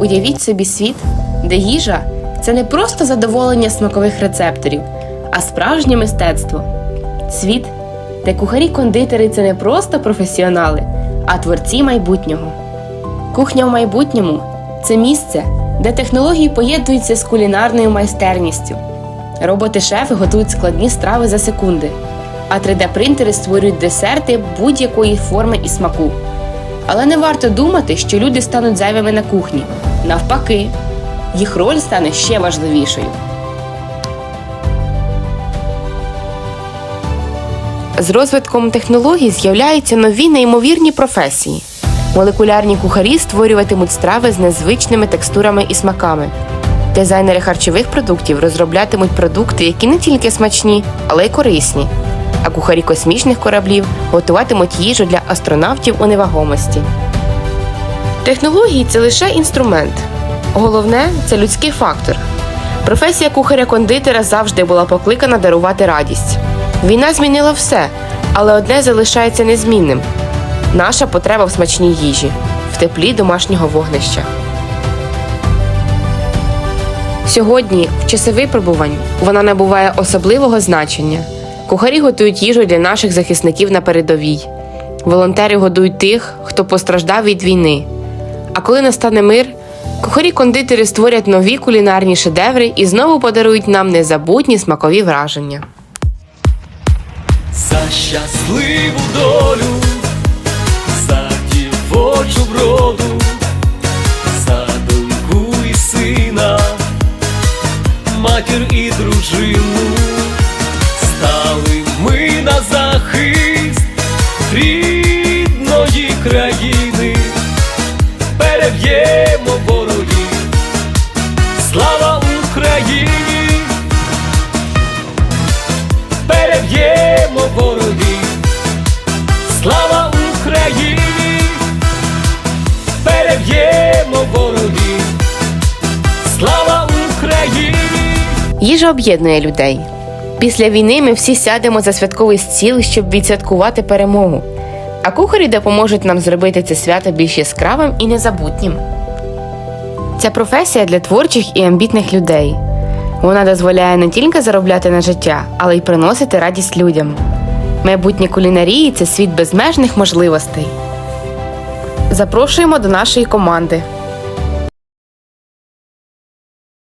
Уявіть собі світ, де їжа це не просто задоволення смакових рецепторів, а справжнє мистецтво. Світ, де кухарі-кондитери це не просто професіонали, а творці майбутнього. Кухня в майбутньому це місце, де технології поєднуються з кулінарною майстерністю. Роботи-шефи готують складні страви за секунди, а 3D-принтери створюють десерти будь-якої форми і смаку. Але не варто думати, що люди стануть зайвими на кухні. Навпаки, їх роль стане ще важливішою. З розвитком технологій з'являються нові неймовірні професії. Молекулярні кухарі створюватимуть страви з незвичними текстурами і смаками. Дизайнери харчових продуктів розроблятимуть продукти, які не тільки смачні, але й корисні. А кухарі космічних кораблів готуватимуть їжу для астронавтів у невагомості. Технології це лише інструмент. Головне це людський фактор. Професія кухаря-кондитера завжди була покликана дарувати радість. Війна змінила все, але одне залишається незмінним наша потреба в смачній їжі, в теплі домашнього вогнища. Сьогодні, в часи випробувань, вона набуває особливого значення. Кухарі готують їжу для наших захисників на передовій. Волонтери годують тих, хто постраждав від війни. А коли настане мир, кухарі-кондитери створять нові кулінарні шедеври і знову подарують нам незабутні смакові враження. За щасливу долю, за дівочу вроду, за доньку і сина, матір і дружину, стали ми на захист рідної країни, переб'ємо ворогів, слава Україні! переб'ємо ворогів. Слава Україні! Переб'ємо ворогів. Слава Україні! Їжа об'єднує людей. Після війни ми всі сядемо за святковий стіл, щоб відсвяткувати перемогу. А кухарі допоможуть нам зробити це свято більш яскравим і незабутнім. Ця професія для творчих і амбітних людей. Вона дозволяє не тільки заробляти на життя, але й приносити радість людям. Майбутнє кулінарії це світ безмежних можливостей. Запрошуємо до нашої команди.